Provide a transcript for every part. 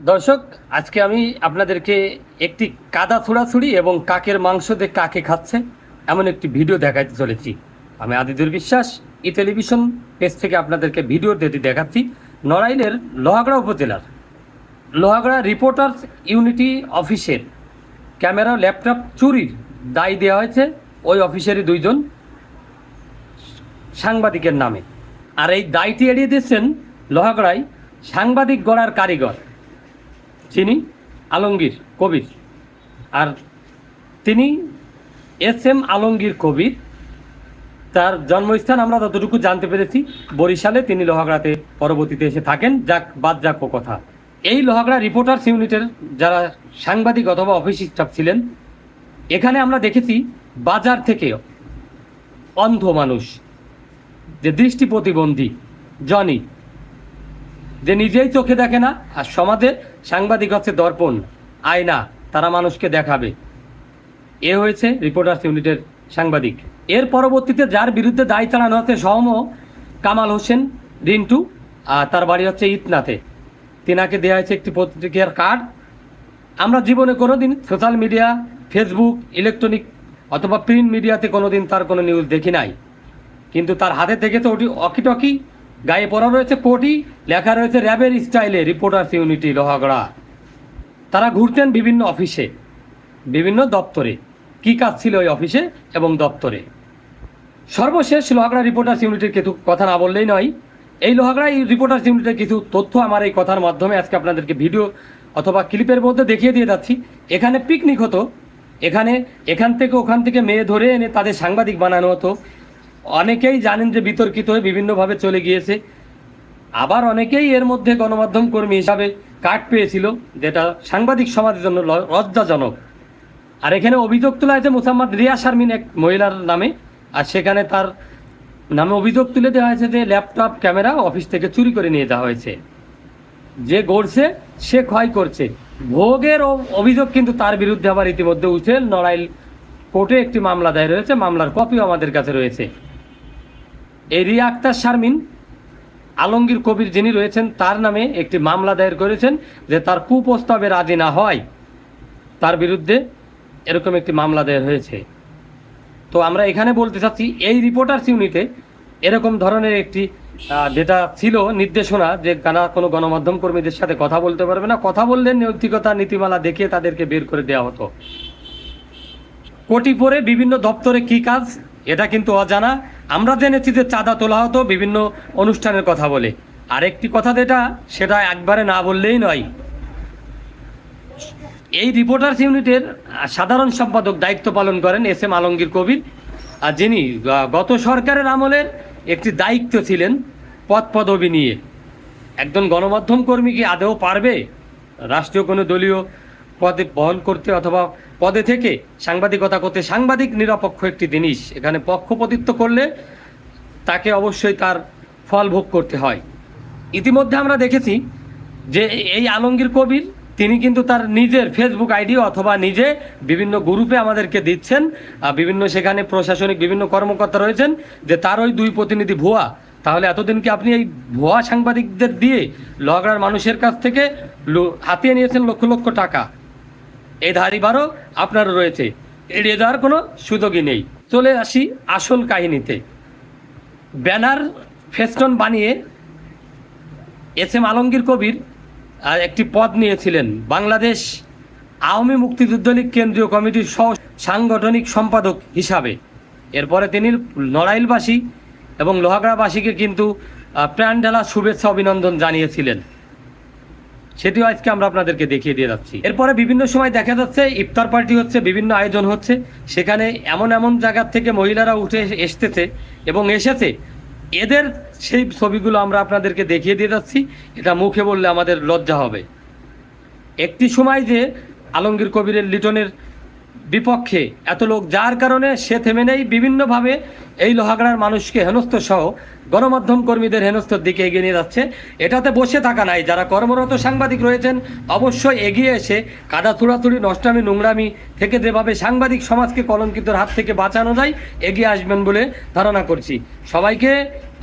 দর্শক, আজকে আমি আপনাদেরকে একটি কাদা ছুড়াছুড়ি এবং কাকের মাংস দিয়ে কাকে খাচ্ছে এমন একটি ভিডিও দেখাতে চলেছি। আমি আদিদুর বিশ্বাস, ই টেলিভিশন পেজ থেকে আপনাদেরকে ভিডিও দিতে দেখাচ্ছি নড়াইলের লোহাগড়া উপজেলার। লোহাগড়া রিপোর্টার্স ইউনিটি অফিসের ক্যামেরা, ল্যাপটপ চুরির দায় দেওয়া হয়েছে ওই অফিসেরই দুইজন সাংবাদিকের নামে। আর এই দায়টি এড়িয়ে দিচ্ছেন লোহাগড়ায় সাংবাদিক গড়ার কারিগর। যিনি আলমগীর কবির। আর তিনি এস এম আলমগীর কবির। তার জন্মস্থান আমরা যতটুকু জানতে পেরেছি, বরিশালে তিনি লোহাগড়াতে পরবর্তীতে এসে থাকেন, যাক, বাদ যাক কথা। এই লোহাগড়া রিপোর্টার্স ইউনিটের যারা সাংবাদিক অথবা অফিস স্টাফ ছিলেন, এখানে আমরা দেখেছি বাজার থেকে অন্ধ মানুষ, যে দৃষ্টি প্রতিবন্ধী, জনি, যে নিজেই চোখে দেখে না, আর সমাজে সাংবাদিক হচ্ছে দর্পণ। আয়না, তারা মানুষকে দেখাবে। এ হয়েছে রিপোর্টার্স ইউনিটের সাংবাদিক। এর পরবর্তীতে যার বিরুদ্ধে দায় চালানো হচ্ছে সহম কামাল হোসেন, রিন্টু, আর তার বাড়ি হচ্ছে ইতনাতে। তিনাকে দেওয়া হয়েছে একটি পত্রিকার কার্ড। আমরা জীবনে কোনো দিন সোশ্যাল মিডিয়া, ফেসবুক, ইলেকট্রনিক অথবা প্রিন্ট মিডিয়াতে কোনো দিন তার কোনো নিউজ দেখি নাই। কিন্তু তার হাতে থেকে তো ওটি অকিটকি গায়ে পড়া রয়েছে কোটি লেখা রয়েছে র্যাবের স্টাইলে রিপোর্টার্স ইউনিটি, লোহাগড়া। তারা ঘুরতেন বিভিন্ন অফিসে, বিভিন্ন দপ্তরে। কি কাজ ছিল ওই অফিসে এবং দপ্তরে? সর্বশেষ লোহাগড়া রিপোর্টার্স ইউনিটের কিছু কথা না বললেই নয়, এই লোহাগড়া এই রিপোর্টার্স ইউনিটের কিছু তথ্য আমার এই কথার মাধ্যমে আজকে আপনাদেরকে ভিডিও অথবা ক্লিপের মধ্যে দেখিয়ে দিয়ে যাচ্ছি। এখানে পিকনিক হতো, এখানে, এখান থেকে ওখান থেকে মেয়ে ধরে এনে তাদের সাংবাদিক বানানো হতো। অনেকেই জানেন যে বিতর্কিত হয়ে বিভিন্নভাবে চলে গিয়েছে। আবার অনেকেই এর মধ্যে গণমাধ্যম কর্মী হিসাবে কাট পেয়েছিল, যেটা সাংবাদিক সমাজের জন্য লজ্জাজনক। আর এখানে অভিযোগ তোলা হয়েছে মুসাম্মদ রিয়া শারমিন এক মহিলার নামে, আর সেখানে তার নামে অভিযোগ তুলে দেওয়া হয়েছে যে ল্যাপটপ, ক্যামেরা অফিস থেকে চুরি করে নিয়ে যাওয়া হয়েছে। যে গড়ছে, সে ক্ষয় করছে। ভোগের অভিযোগ কিন্তু তার বিরুদ্ধে আবার ইতিমধ্যে উঠে নড়াইল কোর্টে একটি মামলা দায়ের হয়েছে, মামলার কপিও আমাদের কাছে রয়েছে। এই রিয়া আক্তার শারমিন আলমগীর কবির যিনি রয়েছেন, তার নামে একটি মামলা দায়ের করেছেন যে তার কুপ্রস্তাবে রাজি না হয়, তার বিরুদ্ধে এরকম একটি মামলা দায়ের হয়েছে। তো আমরা এখানে বলতে চাচ্ছি, এই রিপোর্টার্স ইউনিটে এরকম ধরনের একটি যেটা ছিল নির্দেশনা যে কানা কোনো গণমাধ্যম কর্মীদের সাথে কথা বলতে পারবে না, কথা বললে নৈতিকতা নীতিমালা দেখিয়ে তাদেরকে বের করে দেওয়া হতো। কোটি পরে বিভিন্ন দপ্তরে কি কাজ, এটা কিন্তু অজানা। আমরা জেনেছি যে চাঁদা তোলা হতো বিভিন্ন অনুষ্ঠানের কথা বলে। আরেকটি কথা যেটা, সেটা একবারে না বললেই নয়। এই রিপোর্টার্স ইউনিটের সাধারণ সম্পাদক দায়িত্ব পালন করেন এস এম আলমগীর কবির, আর যিনি গত সরকারের আমলের একটি দায়িত্ব ছিলেন পদ পদবি নিয়ে। একজন গণমাধ্যম কর্মী কি আদৌ পারবে? রাষ্ট্রীয় কোনো দলীয় পদে বহন করতে অথবা পদে থেকে সাংবাদিকতা করতে সাংবাদিক নিরপেক্ষ একটি জিনিস। এখানে পক্ষপতিত্ব করলে তাকে অবশ্যই তার ফল ভোগ করতে হয়। ইতিমধ্যে আমরা দেখেছি যে এই আলমগীর কবির, তিনি কিন্তু তার নিজের ফেসবুক আইডি অথবা নিজে বিভিন্ন গ্রুপে আমাদেরকে দিচ্ছেন। বিভিন্ন সেখানে প্রশাসনিক বিভিন্ন কর্মকর্তা রয়েছেন যে তার ওই দুই প্রতিনিধি ভুয়া। তাহলে এতদিন কি আপনি এই ভুয়া সাংবাদিকদের দিয়ে লগড়ার মানুষের কাছ থেকে হাতিয়ে নিয়েছেন লক্ষ লক্ষ টাকা? এই ধারিবারও আপনারও রয়েছে। এড়িয়ে যাওয়ার কোনো সুযোগই নেই। চলে আসি আসল কাহিনীতে। ব্যানার, ফেস্টন বানিয়ে এস এম আলমগীর কবির একটি পদ নিয়েছিলেন। বাংলাদেশ আওয়ামী মুক্তিযুদ্ধ লীগ কেন্দ্রীয় কমিটির সহ সাংগঠনিক সম্পাদক হিসাবে। এরপরে তিনি নড়াইলবাসী এবং লোহাগড়াবাসীকে কিন্তু প্রাণ ঢালা শুভেচ্ছা অভিনন্দন জানিয়েছিলেন। সেটিও আজকে আমরা আপনাদেরকে দেখিয়ে দিয়ে যাচ্ছি। এরপরে বিভিন্ন সময় দেখা যাচ্ছে, ইফতার পার্টি হচ্ছে, বিভিন্ন আয়োজন হচ্ছে। সেখানে এমন এমন জায়গার থেকে মহিলারা উঠে এসে- এসতেছে এবং এসেছে। এদের সেই ছবিগুলো আমরা আপনাদেরকে দেখিয়ে দিয়ে যাচ্ছি। এটা মুখে বললে আমাদের লজ্জা হবে। একটি সময় যে আলমগীর কবিরের লিটনের বিপক্ষে এত লোক, যার কারণে সে থেমে নেই। বিভিন্নভাবে এই লোহাগড়ার মানুষকে হেনস্থ সহ গণমাধ্যম কর্মীদের হেনস্থর দিকে এগিয়ে নিয়ে যাচ্ছে। এটাতে বসে থাকা নাই। যারা কর্মরত সাংবাদিক রয়েছেন, অবশ্যই এগিয়ে এসে কাদা থুড়াথুড়ি নষ্টামি, নোংরামি থেকে যেভাবে সাংবাদিক সমাজকে কলঙ্কিতর হাত থেকে বাঁচানো যায়, এগিয়ে আসবেন বলে ধারণা করছি। সবাইকে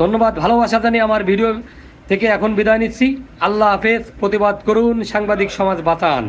ধন্যবাদ, ভালোবাসা জানিয়ে আমার ভিডিও থেকে এখন বিদায় নিচ্ছি। আল্লাহ হাফেজ, প্রতিবাদ করুন, সাংবাদিক সমাজ বাঁচান।